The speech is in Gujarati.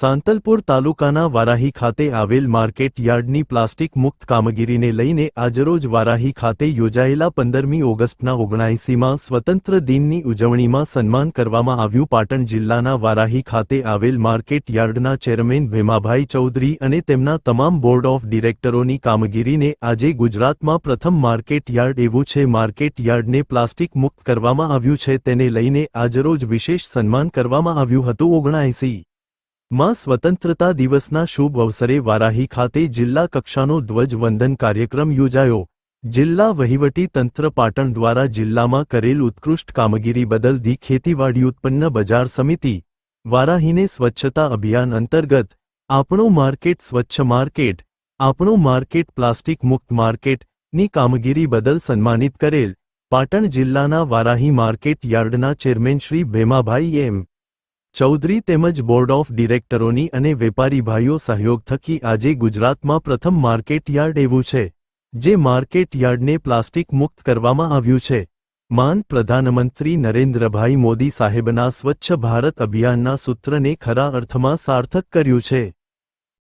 સાંતલપુર તાલુકાના વારાહી ખાતે આવેલ માર્કેટ યાર્ડની પ્લાસ્ટિક મુક્ત કામગીરીને લઈને આજરોજ વારાહી ખાતે યોજાયેલા પંદરમી ઓગસ્ટના ઓગણાએંસીમાં સ્વતંત્ર દિનની ઉજવણીમાં સન્માન કરવામાં આવ્યું. પાટણ જિલ્લાના વારાહી ખાતે આવેલ માર્કેટ યાર્ડના ચેરમેન ભેમાભાઈ ચૌધરી અને તેમના તમામ બોર્ડ ઓફ ડિરેક્ટરોની કામગીરીને આજે ગુજરાતમાં પ્રથમ માર્કેટ યાર્ડ એવું છે. માર્કેટ યાર્ડને પ્લાસ્ટિક મુક્ત કરવામાં આવ્યું છે. તેને લઈને આજરોજ વિશેષ સન્માન કરવામાં આવ્યું હતું. ઓગણાએંસી માં સ્વતંત્રતા દિવસના શુભ અવસરે વારાહી ખાતે જિલ્લા કક્ષાનો ધ્વજવંદન કાર્યક્રમ યોજાયો. જિલ્લા વહીવટી તંત્ર પાટણ દ્વારા જિલ્લામાં કરેલ ઉત્કૃષ્ટ કામગીરી બદલ ધી ખેતીવાડી ઉત્પન્ન બજાર સમિતિ વારાહીને સ્વચ્છતા અભિયાન અંતર્ગત આપણો માર્કેટ સ્વચ્છ માર્કેટ, આપણો માર્કેટ પ્લાસ્ટિક મુક્ત માર્કેટની કામગીરી બદલ સન્માનિત કરેલ પાટણ જિલ્લાના વારાહી માર્કેટ યાર્ડના ચેરમેન શ્રી ભેમાભાઈ એમ. ચૌધરી તેમજ બોર્ડ ઓફ ડિરેક્ટરોની અને વેપારી ભાઈઓ સહયોગ થકી આજે ગુજરાતમાં પ્રથમ માર્કેટ યાર્ડ એવું છે, જે માર્કેટ યાર્ડને પ્લાસ્ટિક મુક્ત કરવામાં આવ્યું છે. માન પ્રધાનમંત્રી નરેન્દ્રભાઈ મોદી સાહેબના સ્વચ્છ ભારત અભિયાનના સૂત્રને ખરા અર્થમાં સાર્થક કર્યું છે.